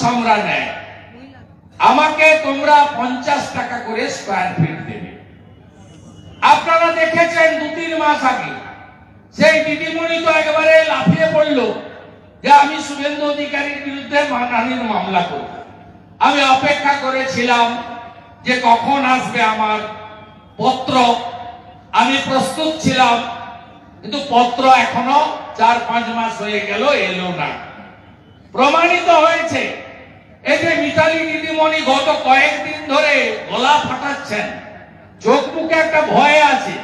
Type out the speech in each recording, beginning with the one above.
সামরা নেয়। আমাকে তোমরা পঞ্চাশ টাকা করে স্কোয়ার ফিট দেবে। আপনারা দেখেছেন দু তিন মাস আগে, সেই দিদিমণি তো একেবারে লাফিয়ে পড়ল যে আমি শুভেন্দু অধিকারীর বিরুদ্ধে মানহানির মামলা করব। আমি অপেক্ষা করেছিলাম যে কখন আসবে আমার পত্র। আমি প্রস্তুত ছিলাম, কিন্তু পত্র এখনও চার পাঁচ মাস হয়ে গেল, এলো না। প্রমাণিত হয়েছে। এই যে মিতালি দিদিমণি গত কয়েকদিন ধরে গলা ফাটাচ্ছেন, চোখ মুখে একটা ভয় আছে,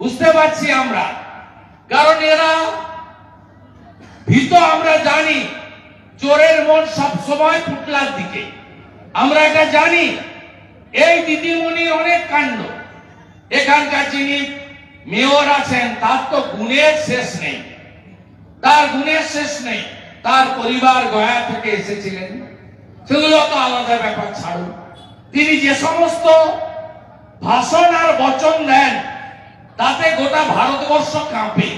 বুঝতে পারছি আমরা। কারণ এরা ভীত, আমরা জানি চোরের মন সব সময় পুটলার দিকে। আমরা এটা জানি, এই দিদিমণির অনেক কাণ্ড। এখানকার যিনি মেয়র আছেন, তার তো গুণের শেষ নেই। তার গুণের শেষ নেই। তার পরিবার গয়া থেকে এসেছিলেন। সেগুলো তো আলাদা ব্যাপার, ছাড়ুন। তিনি যে সমস্ত ভাষণ আর বচন দেন, তাতে গোটা ভারতবর্ষ কাঁপে।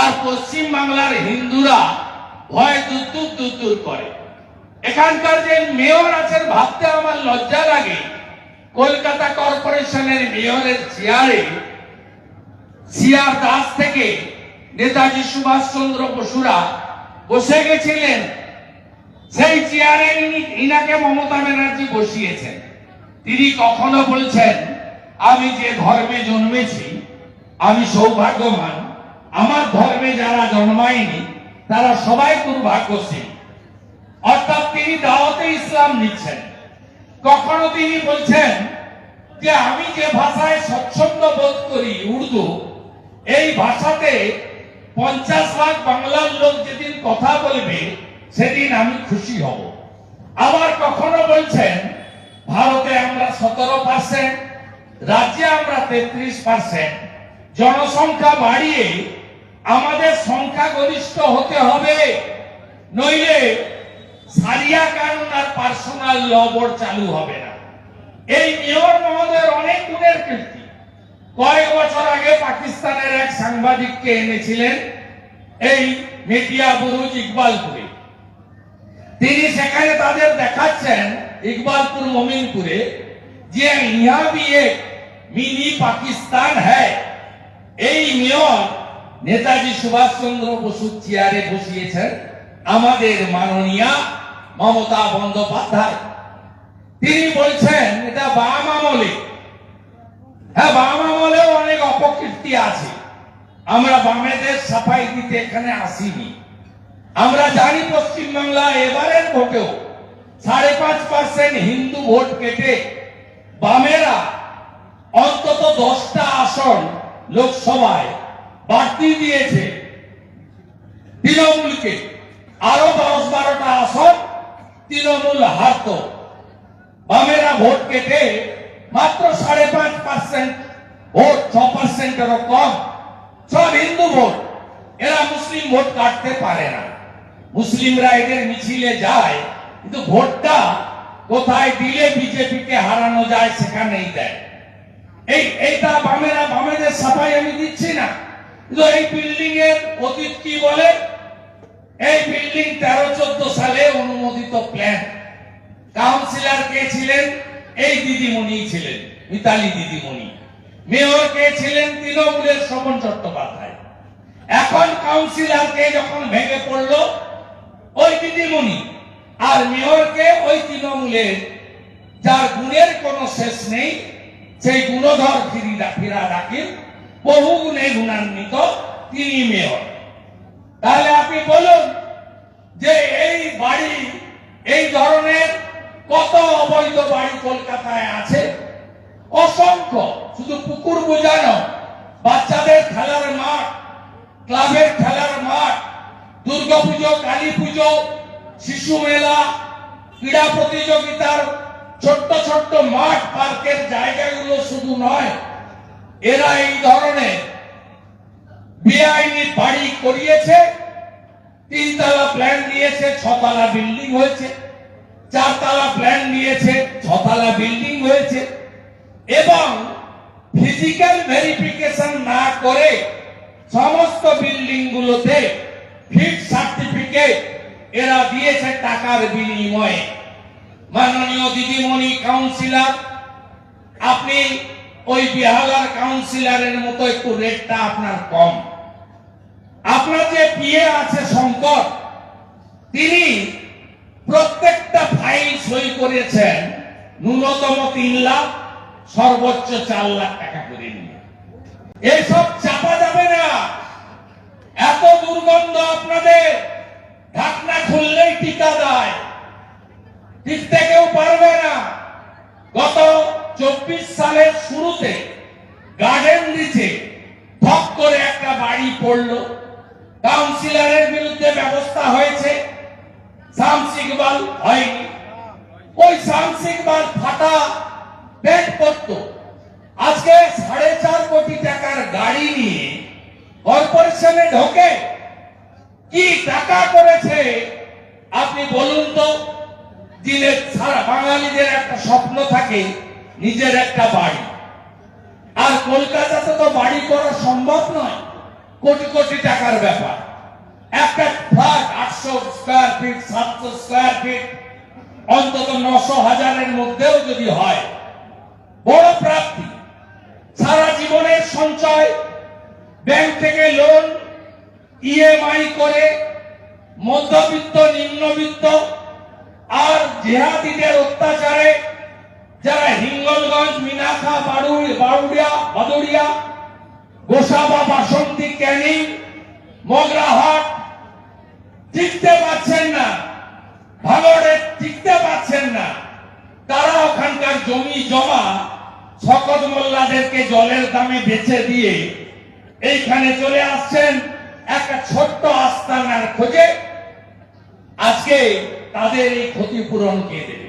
আর পশ্চিম বাংলার হিন্দুরা ভয় দুদ্দুর দুদ্দুর করে। এখানকার যে মেয়র আছেন, ভাবতে আমার লজ্জা লাগে। কলকাতা কর্পোরেশনের মেয়রের চেয়ারে সিআর দাস থেকে নেতাজি সুভাষচন্দ্র বসুরা বসে গেছিলেন। সেই চেয়ারে ইনাকে মমতা ব্যানার্জি বসিয়েছেন। তিনি কখনো বলছেন, আমি যে ধর্মে জন্মেছি, আমি সৌভাগ্যবান। আমার ধর্মে যারা জন্মায়নি, তারা সবাই দুর্ভাগ্যশীল। অর্থাৎ তিনি দাওয়াতে ইসলাম নিচ্ছেন। কখনো তিনি বলছেন যে, আমি যে ভাষায় স্বচ্ছন্দ বোধ করি উর্দু, এই ভাষাতে পঞ্চাশ লাখ বাংলার লোক যেদিন কথা বলবে, সেদিন আমি খুশি হব। আবার কখনো বলছেন, ভারতে আমরা সতেরো পার্সেন্ট, রাজ্যে আমরা তেত্রিশ পার্সেন্ট। জনসংখ্যা বাড়িয়ে আমাদের সংখ্যাগরিষ্ঠ হতে হবে। নইলে সারিয়া কানুন আর পার্সোনাল ল বোর্ড চালু হবে না। এই মেয়র মহোদয়ের অনেক গুণের কীর্তি। কয়েক বছর আগে পাকিস্তানের এক সাংবাদিককে এনেছিলেন এই মিডিয়া বুরুজ ইকবালপুরে। তিনি সেখানে তাদের দেখাচ্ছেন ইকবালপুর মমিনপুরে যে ইহা এক মিনি পাকিস্তান হ্যায়। এই মেয়র নেতাজি সুভাষ চন্দ্র বসু চেয়ারে বসিয়েছেন আমাদের মাননীয়া মমতা বন্দ্যোপাধ্যায়। তিনি বলছেন, এটা বাম আমলে হ্যাঁ বাম আমলেও অনেক অপকীর্তি আছে। আমরা বামেদের সাফাই দিতে এখানে আসিনি। আমরা জানি পশ্চিমবাংলা এবারের ভোটেও সাড়ে পাঁচ পার্সেন্ট হিন্দু ভোট কেটে বামেরা অন্তত দশটা আসন লোকসভায় বাড়তি দিয়েছে। তৃণমূলকে আরও দশ বারোটা আসন তৃণমূল হারত। বামেরা ভোট কেটে মাত্র সাড়ে পাঁচ পার্সেন্ট ভোট ছ পার্সেন্টেরও কম। সব হিন্দু ভোট। এরা মুসলিম ভোট কাটতে পারে না। মুসলিমরা এদের মিছিলে যায়, কিন্তু ভোটটা কোথায় দিলে বিজেপিকে হারানো যায় সেখানেই দেয়। এই, এইটা বামেরা, বামেদের সাফাই আমি দিচ্ছি না। কিন্তু এই বিল্ডিং এর অতীত কি বলে? এই বিল্ডিং তেরো চোদ্দ সালে অনুমোদিত প্ল্যান কাউন্সিলর কে ছিলেন? এই দিদিমণি ছিলেন, মিতালি দিদিমণি। মেয়র কে ছিলেন তৃণমূলের শোভন চট্টোপাধ্যায়। এখন কাউন্সিলর কে যখন ভেঙে পড়ল, ওই দিদিমণি। আর মেয়রকে ওই তৃণমূলের, যার গুণের কোনো শেষ নেই, সেই গুণধর ফিরা রাখির বহু গুণে গুণান্বিত তিনি মেয়র তাহলে আপনি বলুন যে এই বাড়ি এই ধরনের কত অবৈধ বাড়ি কলকাতায় আছে অসংখ্য শুধু পুকুর বোঝানো বাচ্চাদের খেলার মাঠ, ক্লাবের খেলার মাঠ দুর্গাপুজো কালী পুজো, শিশু মেলা, ক্রীড়া প্রতিযোগিতার ছোট্ট ছোট্ট মাঠ, পার্কের জায়গাগুলো শুধু নয়, এরা এই ধরনের বেআইনি বাড়ি করিয়েছে, তিনতলা প্ল্যান দিয়েছে ছতলা বিল্ডিং হয়েছে, চারতলা প্ল্যান নিয়েছে, ছতলা বিল্ডিং হয়েছে, এবং ফিজিক্যাল ভেরিফিকেশন না করে সমস্ত বিল্ডিং গুলোতে ফিট সার্টিফিকেট এরা দিয়েছে টাকার বিনিময়ে। মাননীয় দিদিমণি কাউন্সিলর আপনি ওই বিহালার কাউন্সিলরের মতো একটু রেটটা আপনার কম। আপনার যে পিএ আছে শঙ্কর, তিনি প্রত্যেকটা ফাইল সই করেছেন ন্যূনতম তিন লাখ, সর্বোচ্চ চার লাখ টাকা। এসব চাপা যাবে না। এত দুর্গন্ধ আপনাদের, ঢাকনা খুললেই টিকা দেয়। টিকতে কেউ পারবে না। গত চব্বিশ সালের শুরুতে গার্ডেন দিচ্ছে ঠক করে একটা বাড়ি পড়ল। কাউন্সিলরের বিরুদ্ধে ব্যবস্থা হয়েছে। সামসিকবাল হয়নি। ওই সামসিকবাল ফাটা পেট করত আজকে সাড়ে চার কোটি টাকার গাড়ি নিয়ে কর্পোরেশনে ঢোকে। কি টাকা করেছে? আপনি বলুন তো দিনের সারা বাঙালিদের একটা স্বপ্ন থাকে, নিজের একটা বাড়ি। আর কলকাতাতে তো বাড়ি করা সম্ভব নয়, কোটি কোটি টাকার ব্যাপার। একটা ফ্ল্যাট আটশো স্কোয়ার ফিট সাতশো স্কোয়ার ফিট অন্তত নশো হাজারের মধ্যেও যদি হয়, বড় প্রাপ্তি। জীবনের সঞ্চয়, ব্যাংক থেকে লোন ইএমআই করে মধ্যবিত্ত, নিম্নবিত্ত আর জেহাদিদের অত্যাচারে যারা হিঙ্গলগঞ্জ, মিনাখা বাড়ুই বারুড়িয়া ভাদুড়িয়া গোসাবা, বাসন্তী, ক্যানিং, মগরাহাট টিকতে পারছেন না, ভাঙড়ে টিকতে পারছেন না। তারা ওখানকার জমি, জমা মোল্লাদেরকে জলের দামে বেচে দিয়ে এইখানে চলে আসছেন একটা ছোট্ট আস্তানার খোঁজে। আজকে তাদের এই ক্ষতিপূরণ কে দেবে?